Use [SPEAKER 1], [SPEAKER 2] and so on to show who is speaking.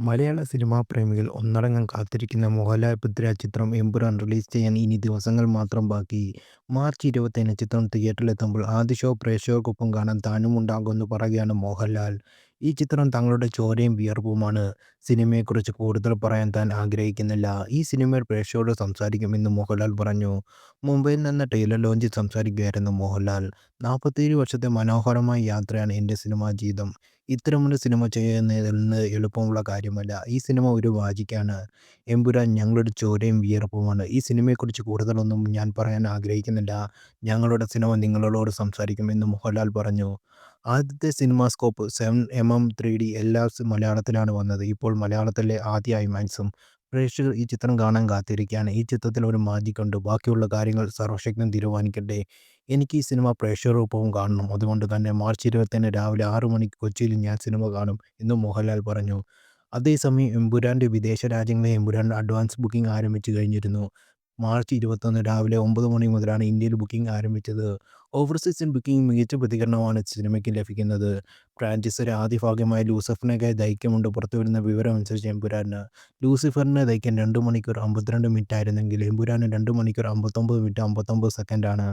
[SPEAKER 1] മലയാള cinema പ്രേമികൾ ഒന്നടങ്കം കാത്തിരിക്കുന്ന മോഹൻലാൽ പൃഥ്വിരാജ് ചിത്രം എമ്പുരാൻ റിലീസ് ചെയ്യാൻ ഇനി ദിവസങ്ങൾ മാത്രം ബാക്കി. മാർച്ച് ഇരുപത്തിയേഴിന് ചിത്രം തിയേറ്ററിലെത്തുമ്പോൾ ആദ്യ ഷോ പ്രേക്ഷകർക്കൊപ്പം കാണാൻ താനും ഉണ്ടാകുമെന്ന് പറയുകയാണ് മോഹൻലാൽ. ഈ ചിത്രം തങ്ങളുടെ ചോരയും വിയർപ്പുമാണ്. സിനിമയെക്കുറിച്ച് കൂടുതൽ പറയാൻ താൻ ആഗ്രഹിക്കുന്നില്ല. ഈ സിനിമയിൽ പ്രേക്ഷകരോട് സംസാരിക്കുമെന്ന് മോഹൻലാൽ പറഞ്ഞു. മുംബൈയിൽ നിന്ന് ടൈലർ ലോഞ്ചിൽ സംസാരിക്കുകയായിരുന്നു മോഹൻലാൽ. നാൽപ്പത്തിയേഴ് വർഷത്തെ മനോഹരമായ യാത്രയാണ് എന്റെ സിനിമാ ജീവിതം. ഇത്തരമൊരു സിനിമ ചെയ്യുന്നത് എളുപ്പമുള്ള കാര്യമല്ല. ഈ സിനിമ ഒരു വാചിക്കാണ് എമ്പുരാൻ ഞങ്ങളുടെ ചോരയും വിയർപ്പുമാണ്. ഈ സിനിമയെക്കുറിച്ച് കൂടുതലൊന്നും ഞാൻ പറയാൻ ആഗ്രഹിക്കുന്നില്ല. ഞങ്ങളുടെ സിനിമ നിങ്ങളോട് സംസാരിക്കും എന്നും മോഹൻലാൽ പറഞ്ഞു. ആദ്യത്തെ cinemascope, seven M M three D എല്ലാം മലയാളത്തിലാണ് വന്നത്. ഇപ്പോൾ മലയാളത്തിലെ ആദ്യ ഐമാക്സും. പ്രേക്ഷകർ ഈ ചിത്രം കാണാൻ കാത്തിരിക്കുകയാണ്. ഈ ചിത്രത്തിൽ ഒരു മാജിക് ഉണ്ട്. ബാക്കിയുള്ള കാര്യങ്ങൾ സർവശക്തൻ തീരുമാനിക്കട്ടെ. എനിക്ക് ഈ സിനിമ പ്രേക്ഷകരൂപവും കാണണം. അതുകൊണ്ട് തന്നെ മാർച്ച് ഇരുപത്തിന് രാവിലെ ആറു മണിക്ക് കൊച്ചിയിൽ ഞാൻ സിനിമ കാണും എന്ന് മോഹൻലാൽ പറഞ്ഞു. അതേസമയം എമ്പുരാന്റെ വിദേശ രാജ്യങ്ങളിൽ എമ്പുരാൻ അഡ്വാൻസ് ബുക്കിംഗ് ആരംഭിച്ചു കഴിഞ്ഞിരുന്നു. മാർച്ച് ഇരുപത്തൊന്ന് രാവിലെ ഒമ്പത് മണി മുതലാണ് ഇന്ത്യയിൽ ബുക്കിംഗ് ആരംഭിച്ചത്. ഓവർസീസ് ബുക്കിംഗ് മികച്ച പ്രതികരണമാണ് സിനിമയ്ക്ക് ലഭിക്കുന്നത്. ഫ്രാഞ്ചൈസിയുടെ ആദ്യ ഭാഗമായ പുറത്തു വരുന്ന വിവരം അനുസരിച്ച് എമ്പുരാന്. ലൂസിഫറിനെ ദൈക്യം രണ്ട് മണിക്കൂർ അമ്പത്തിരണ്ട് മിനിറ്റ് ആയിരുന്നെങ്കിൽ എമ്പുരാന് രണ്ട് മണിക്കൂർ അമ്പത്തൊമ്പത് മിനിറ്റ് അമ്പത്തൊമ്പത് സെക്കൻഡാണ്.